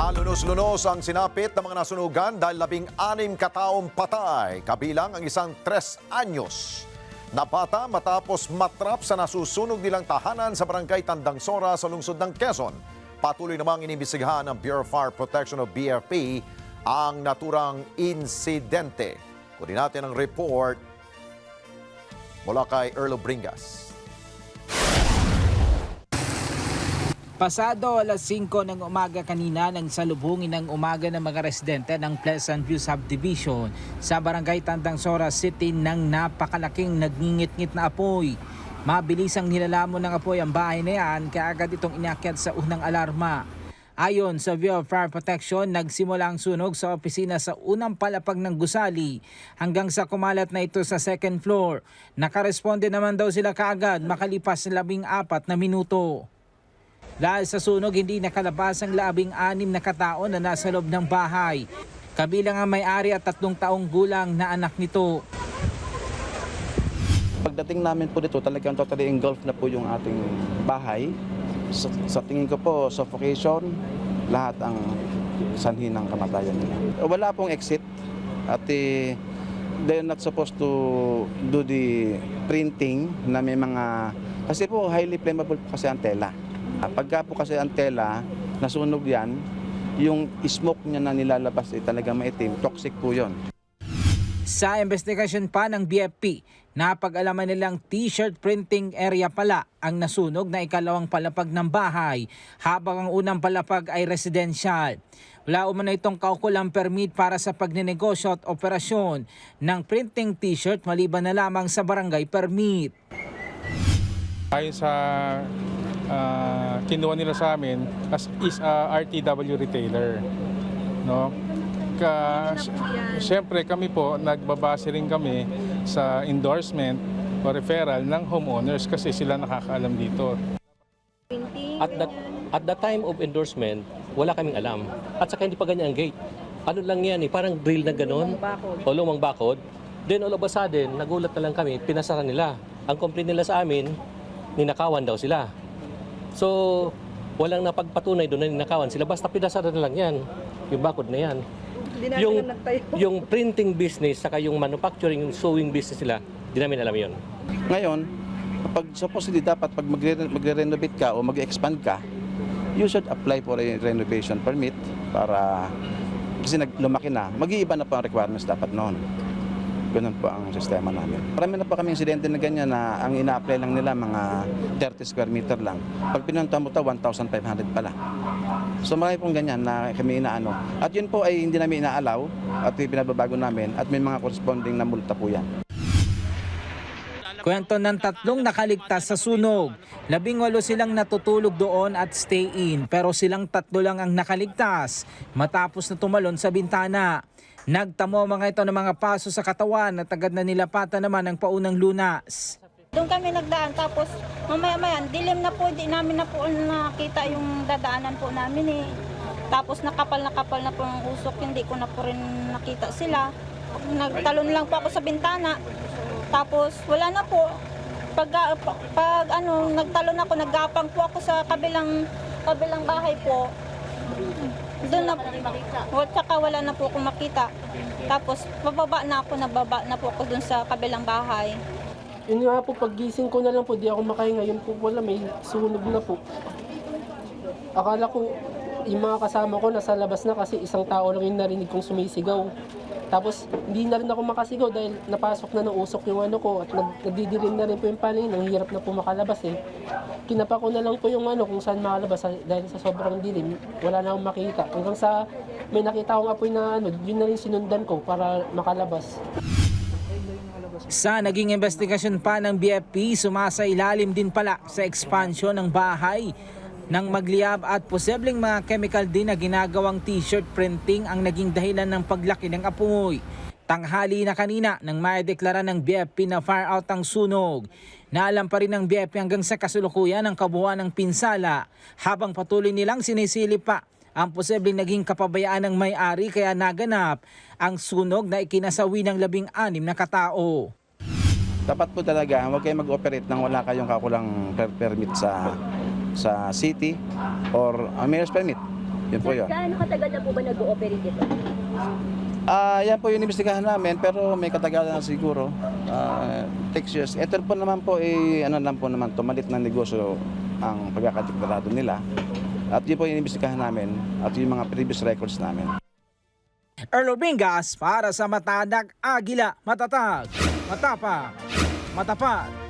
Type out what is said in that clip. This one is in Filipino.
Kalunos-lunos ang sinapit ng mga nasunugan dahil labing anim kataong patay, kabilang ang isang tres anyos. Na bata matapos matrap sa nasusunog nilang tahanan sa barangay Tandang Sora sa lungsod ng Quezon. Patuloy namang inimbestigahan ng Bureau of Fire Protection o BFP ang naturang insidente. Kunin natin ang report mula kay Erlo Bringas. Pasado alas 5 ng umaga kanina nang salubungin ng umaga ng mga residente ng Pleasant View Subdivision sa barangay Tandang Sora City ng napakalaking nagngingit-ngit na apoy. Mabilis ang nilalamon ng apoy ang bahay na yan kaya agad itong inakyat sa unang alarma. Ayon sa Bureau of Fire Protection, nagsimula ang sunog sa opisina sa unang palapag ng gusali hanggang sa kumalat na ito sa second floor. Nakaresponde naman daw sila kaagad makalipas labing apat na minuto. Dahil sa sunog, hindi nakalabas ang labing anim na katao na nasa loob ng bahay. Kabilang ang may-ari at tatlong taong gulang na anak nito. Pagdating namin po dito, talagang totally engulfed na po yung ating bahay. Sa, sa tingin ko po, suffocation, lahat ang sanhi ng kamatayan nila. Wala pong exit at eh, they're not supposed to do the printing na may mga... Kasi po, highly flammable kasi ang tela. Pagka po kasi ang tela, nasunog yan, yung smoke niya na nilalabas ay talagang maitim, toxic po yon. Sa investigasyon pa ng BFP, napag-alaman nilang t-shirt printing area pala ang nasunog na ikalawang palapag ng bahay habang ang unang palapag ay residential. Wala umano itong kaukulang permit para sa pagnenegosyo at operasyon ng printing t-shirt maliban na lamang sa barangay permit. Ayon sa ah, kinuha nila sa amin as is a RTW retailer. No? Ka, Siyempre kami po nagbabase rin kami sa endorsement o referral ng homeowners kasi sila nakakaalam dito. At that, at the time of endorsement, wala kaming alam. At saka hindi pa ganyan ang gate. Ano lang yan eh, parang drill na ganun. O lumang bakod. Then all of a sudden, nagulat na lang kami, pinasara nila. Ang complaint nila sa amin, ninakawan daw sila. So, walang napagpatunay doon na ninakawan sila. Basta pinasara na lang yan. Yung bakod na yan. Yung, yung printing business, saka yung manufacturing, yung sewing business nila, di namin alam yon. Ngayon, pag supposedly dapat pag magre- magre-renovate ka o mag-expand ka, you should apply for a renovation permit para kasi nag lumaki na, mag-iiba na po ang requirements dapat noon. Ganun po ang sistema namin. Marami na po kami insidente na ganyan na ang ina-apply lang nila mga 30 square meter lang. Pag pinunta mo ito, 1,500 pala. So marami pong ganyan na kami inaano. At yun po ay hindi namin inaalaw at pinababago namin at may mga corresponding na multa po yan. Kwento ng tatlong nakaligtas sa sunog. Labing walo silang natutulog doon at stay in pero silang tatlo lang ang nakaligtas matapos na tumalon sa bintana. Nagtamo mga ito ng mga paso sa katawan at agad na nilapatan naman ang paunang lunas. Doon kami nagdaan tapos mamaya-maya dilim na po, di namin na po nakita yung dadaanan po namin eh. Tapos nakapal na kapal na po ang usok, hindi ko na po rin nakita sila. Nagtalon lang po ako sa bintana. Tapos wala na po. Pag, pag, pag ano, nagtalon ako, naggapang po ako sa kabilang kabilang bahay po. Doon na po. Tsaka wala na po akong makita. Tapos bababa na ako, nababa na po ako doon sa kabilang bahay. Yun nga po, paggising ko na lang po, di ako makahinga. Yun po wala, may sunog na po. Akala ko, yung mga kasama ko nasa labas na kasi isang tao lang yung narinig kong sumisigaw. Tapos, hindi na rin ako makasigaw dahil napasok na ng usok yung ano ko at nag, nagdidilim na rin po yung panin. Ang hirap na po makalabas eh. Kinapa ko na lang po yung ano kung saan makalabas dahil sa sobrang dilim. Wala na akong makita. Hanggang sa may nakita akong apoy na ano, yun na rin sinundan ko para makalabas. Sa naging investigasyon pa ng BFP, sumasa ilalim din pala sa expansion ng bahay ng magliyab at posibleng mga chemical din na ginagawang t-shirt printing ang naging dahilan ng paglaki ng apoy. Tanghali na kanina nang maideklara ng BFP na fire out ang sunog. Naalam pa rin ng BFP hanggang sa kasulukuyan ang kabuuan ng pinsala habang patuloy nilang sinisilip pa ang posibleng naging kapabayaan ng may-ari kaya naganap ang sunog na ikinasawi ng labing anim na katao. dapat po talaga huwag kayong mag-operate nang wala kayong kakulang per- permit sa sa city or uh, mayor's permit. Yun po yun. Gaano katagal na po ba nag-ooperate ito? Ah, yan po yung inimbestigahan namin pero may katagalan na siguro. Ah, takes years. Ito po naman po eh, ano lang po naman to, malit na negosyo ang pagkakadeklarado nila. At yun po yung inimbestigahan namin at yung mga previous records namin. Erlo Bingas para sa Matanak Agila, matatag, matapang, matapat.